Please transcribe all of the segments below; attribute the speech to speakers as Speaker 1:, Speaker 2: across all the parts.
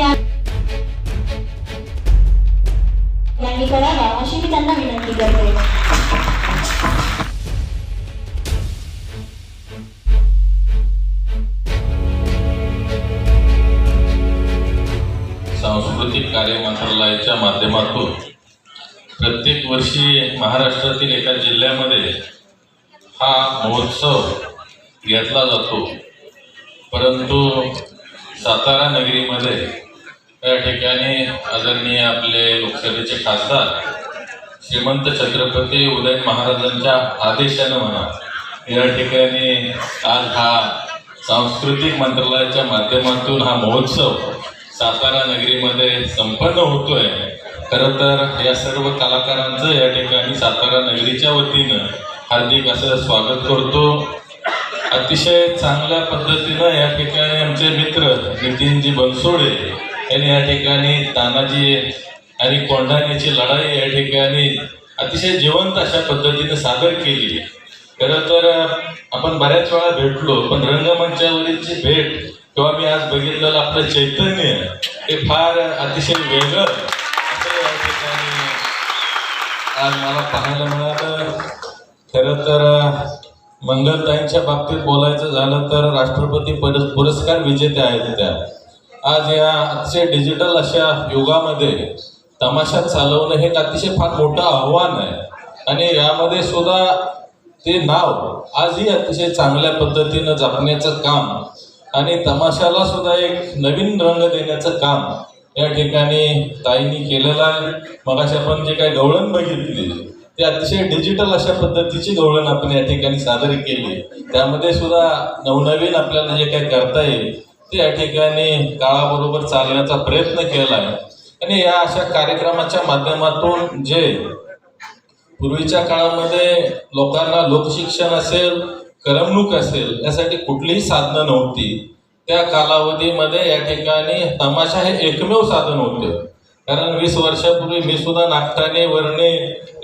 Speaker 1: या यांनी करावा अशी मी त्यांना विनंती करते.
Speaker 2: सांस्कृतिक कार्य मंत्रालयाच्या माध्यमातून प्रत्येक वर्षी महाराष्ट्रातील एका जिल्ह्यामध्ये हा महोत्सव घेतला जातो. परंतु सातारा नगरीमध्ये या ठिकाणी आदरणीय आपले लोकसभेचे खासदार श्रीमंत छत्रपती उदय महाराजांच्या आदेशानं म्हणा या ठिकाणी आज हा सांस्कृतिक मंत्रालयाच्या माध्यमातून हा महोत्सव सातारा नगरीमध्ये संपन्न होतोय. खरं तर या सर्व कलाकारांचं या ठिकाणी सातारा नगरीच्या वतीनं हार्दिक असं स्वागत करतो. अतिशय चांगल्या पद्धतीनं या ठिकाणी आमचे मित्र नितीनजी बनसोडे यांनी या ठिकाणी तानाजी आणि कोंढाण्याची लढाई या ठिकाणी अतिशय जिवंत अशा पद्धतीने सादर केली खरं तर आपण बऱ्याच वेळा भेटलो पण रंगमंचावरीलची भेट किंवा मी आज बघितलेलं आपलं चैतन्य हे फार अतिशय वेगळं असं या ठिकाणी आज मला पाहायला मिळालं. खरं तर मंगलताईंच्या बाबतीत बोलायचं झालं तर राष्ट्रपती पुरस्कार विजेत्या आहेत त्या. आज या अतिशय डिजिटल अशा युगामध्ये तमाशा चालवणं हे एक अतिशय फार मोठं आव्हान आहे. आणि यामध्ये सुद्धा ते नाव आजही अतिशय चांगल्या पद्धतीनं जपण्याचं काम आणि तमाशाला सुद्धा एक नवीन रंग देण्याचं काम या ठिकाणी ताईंनी केलेलं आहे. मगाशी आपण जे काही गवळण बघितली ते अतिशय डिजिटल अशा पद्धतीची गवळण आपण या ठिकाणी सादर केली. त्यामध्ये सुद्धा नवनवीन आपल्याला जे काही करता येईल ते या ठिकाणी काळाबरोबर चालण्याचा प्रयत्न केला आहे आणि या अशा कार्यक्रमाच्या माध्यमातून जे पूर्वीच्या काळामध्ये लोकांना लोकशिक्षण असेल करमणूक असेल यासाठी कुठलीही साधनं नव्हती. त्या कालावधीमध्ये या ठिकाणी तमाशा हे एकमेव साधन होते. कारण वीस वर्षापूर्वी मी सुद्धा नागटाने वरणे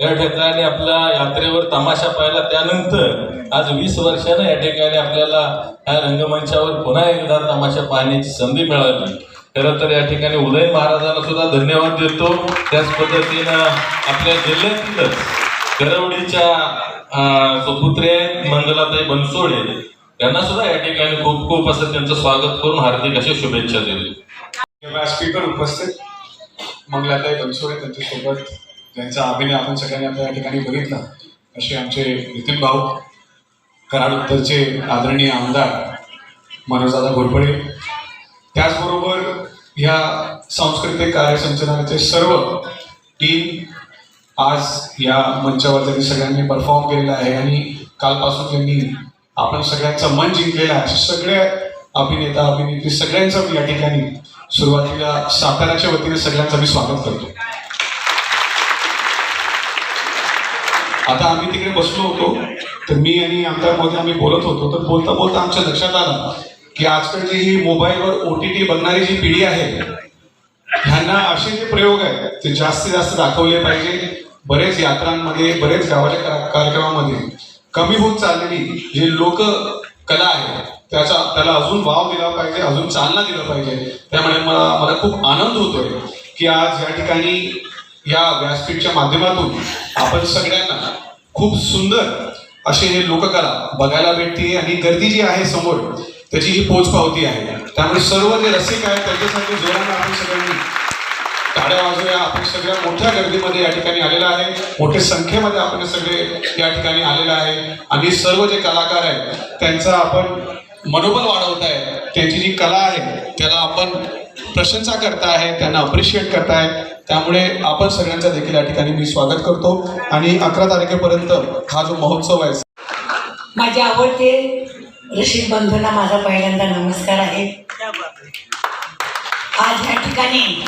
Speaker 2: या ठिकाणी आपल्या यात्रेवर तमाशा पाहिला. त्यानंतर आज वीस वर्षानं या ठिकाणी आपल्याला ह्या रंगमंचावर पुन्हा एकदा तमाशा पाहण्याची संधी मिळाली. खरं तर या ठिकाणी उदय महाराजांना सुद्धा धन्यवाद देतो. त्याच पद्धतीनं आपल्या जिल्ह्यातीलच करवडीच्या सुपुत्रे मंगलाताई बनसोडे त्यांना सुद्धा या ठिकाणी खूप खूप असं त्यांचं स्वागत करून हार्दिक अशा शुभेच्छा दिली
Speaker 3: स्पीकर उपस्थित मंगलाताई बनसोडे त्यांच्यासोबत ज्यांचा अभिनय आपण सगळ्यांनी आपल्या या ठिकाणी बघितला. असे आमचे नितीन भाऊ कराड उत्तरचे आदरणीय आमदार मनोजदादा घोरपडे. त्याचबरोबर ह्या सांस्कृतिक कार्यसंचलनाचे सर्व टीम आज या मंचावर त्यांनी सगळ्यांनी परफॉर्म केलेला आहे आणि कालपासून त्यांनी आपण सगळ्यांचं मन जिंकलेलं आहे. सगळ्या अभिनेता अभिनेत्री सगळ्यांचं या ठिकाणी सुरुवातीला साताऱ्याच्या वतीने सगळ्यांचं मी स्वागत करतो. आता आम्ही तिकडे बसलो होतो तर मी आणि आमदार आम्ही बोलत होतो तर बोलता बोलता आमच्या लक्षात आलं की आजकालची ही मोबाईलवर ओ टी टी बघणारी जी पिढी आहे ह्यांना असे जे प्रयोग आहेत ते जास्तीत जास्त दाखवले पाहिजे. बरेच यात्रांमध्ये बरेच गावाच्या कार्यक्रमामध्ये कमी होत चाललेली जे लोक कला आहे त्याचा त्याला अजून वाव दिला पाहिजे अजून चालना दिला पाहिजे. त्यामुळे मला मला खूप आनंद होतोय की आज या ठिकाणी या व्यासपीठच्या माध्यमातून आपण सगळ्यांना खूप सुंदर असे हे लोककला बघायला भेटते आणि गर्दी जी आहे समोर त्याची ही पोच पावती आहे. त्यामुळे सर्व जे रसिक आहेत त्यांच्यासाठी जोरानं आपण सगळ्यांनी टाळ्या वाजूया आपण सगळ्या मोठ्या गर्दीमध्ये या ठिकाणी आलेला आहे. मोठ्या संख्येमध्ये आपण सगळे या ठिकाणी आलेला आहे. आणि सर्व जे कलाकार आहेत त्यांचा आपण मनोबल वाढवत आहे त्यांची जी कला आहे त्याला आपण प्रशंसा करता आहे त्यांना अप्रिशिएट करताय. त्यामुळे आपण सगळ्यांचा देखील या ठिकाणी मी स्वागत करतो. आणि अकरा तारखेपर्यंत हा जो महोत्सव आहे
Speaker 4: माझे आवडते रशीद बंधूंना माझा पहिल्यांदा नमस्कार आहे. आज या ठिकाणी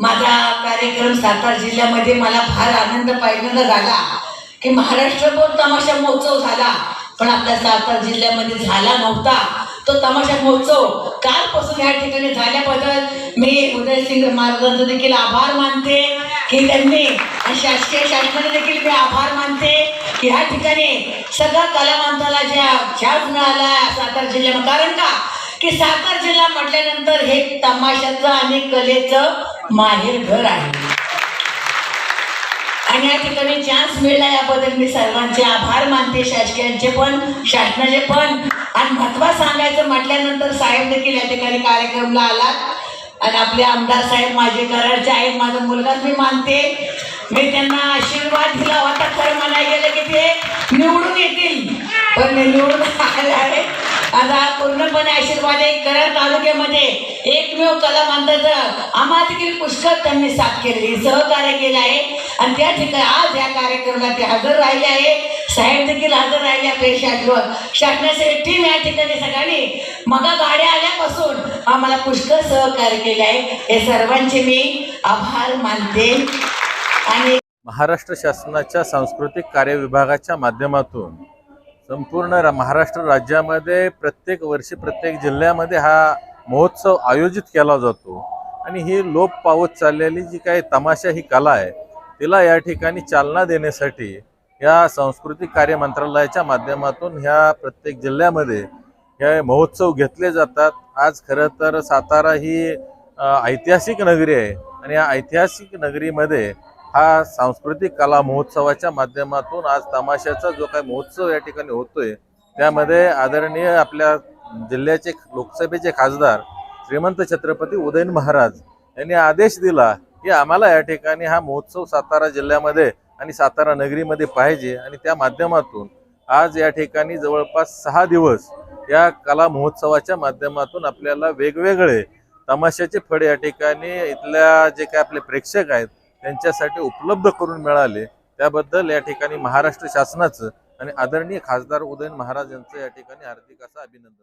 Speaker 4: माझा कार्यक्रम सातारा जिल्ह्यामध्ये मला फार आनंद पहिल्यांदा झाला की महाराष्ट्रभर तमाशा महोत्सव झाला. पण आपल्या सातारा जिल्ह्यामध्ये झाला नव्हता. तो तमाशा महोत्सव कालपासून ह्या ठिकाणी झाल्याबद्दल मी उदयसिंग महाराजांचा देखील आभार मानते की त्यांनी आणि शासकीय शासनाने देखील मी आभार मानते की ह्या ठिकाणी सगळ्या कलावंताला ज्या छाप मिळाला सातारा जिल्ह्यामध्ये. कारण का? की सातारा जिल्हा म्हटल्यानंतर हे तमाशाचं आणि कलेचं माहेर घर आहे. आणि या ठिकाणी चान्स मिळला याबद्दल मी सर्वांचे आभार मानते शासकीयांचे पण शासनाचे पण. आणि महत्वा सांगायचं म्हटल्यानंतर साहेब देखील या ठिकाणी कार्यक्रमला आलात. आणि आपले आमदार साहेब माझे कराडचे आहेत माझा मुलगाच मी मानते. मी त्यांना आशीर्वाद दिला होता खरं म्हणायला गेलं की ते निवडून येतील. पण निवडून आले आहे. आता पूर्णपणे आशीर्वाद आहे कराड तालुक्यामध्ये एकमेव कला मंदिराचं आम्हाला देखील पुष्कळ त्यांनी साथ केलेली सहकार्य केलं आहे. आणि त्या ठिकाणी आज या कार्यक्रमात ते हजर राहिले आहे. साहेब देखील हजर राहिले आपले शासवर शासनाचे टीम या ठिकाणी सगळ्यांनी मगा गाड्या आल्यापासून आम्हाला पुष्कळ सहकार्य केले आहे. हे सर्वांचे मी आभार मानते. आणि
Speaker 2: महाराष्ट्र शासनाच्या सांस्कृतिक कार्य विभागाच्या माध्यमातून संपूर्ण महाराष्ट्र राज्यामध्ये प्रत्येक वर्षी प्रत्येक जिल्ह्यामध्ये हा महोत्सव आयोजित केला जातो आणि ही लोप पावत चाललेली जी काही तमाशा ही कला आहे तिला या ठिकाणी चालना देण्यासाठी या सांस्कृतिक कार्य मंत्रालयाच्या माध्यमातून ह्या प्रत्येक जिल्ह्यामध्ये हे महोत्सव घेतले जातात. आज खरं तर सातारा ही ऐतिहासिक नगरी आहे आणि या ऐतिहासिक नगरीमध्ये हा सांस्कृतिक कला महोत्सवाच्या माध्यमातून आज तमाशाचा जो काही महोत्सव या ठिकाणी होतोय त्यामध्ये आदरणीय आपल्या जिल्ह्याचे लोकसभेचे खासदार श्रीमंत छत्रपती उदयन महाराज यांनी आदेश दिला की आम्हाला या ठिकाणी हा महोत्सव सातारा जिल्ह्यामध्ये आणि सातारा नगरीमध्ये पाहिजे आणि त्या माध्यमातून आज या ठिकाणी जवळपास सहा दिवस या कला महोत्सवाच्या माध्यमातून आपल्याला वेगवेगळे तमाशाचे फळ या ठिकाणी इथल्या जे काय आपले प्रेक्षक आहेत त्यांच्यासाठी उपलब्ध करून मिळाले. त्याबद्दल या ठिकाणी महाराष्ट्र शासनाचं आणि आदरणीय खासदार उदयन महाराज यांचं या ठिकाणी हार्दिक असं अभिनंदन.